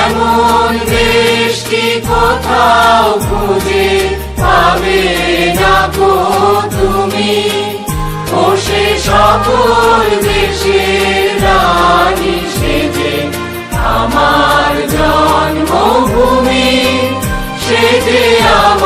এমন বৃষ্টি কোথাও খুঁজে পাবে না গো তুমি। ও সে সকল দেশের রানী সেজে আমার জন্মভূমি, সেজে আমার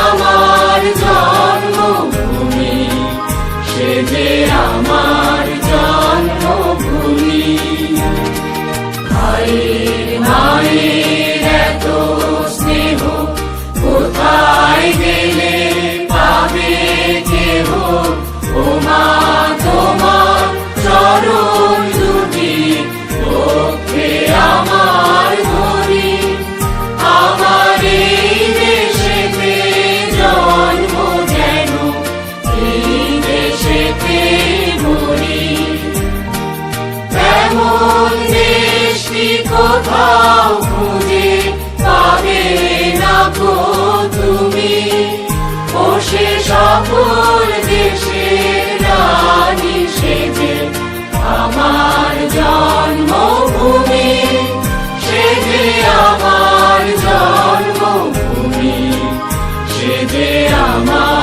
আমার জন্মভূমি সে যে আমার জন্মভূমি। ভাই মা come on.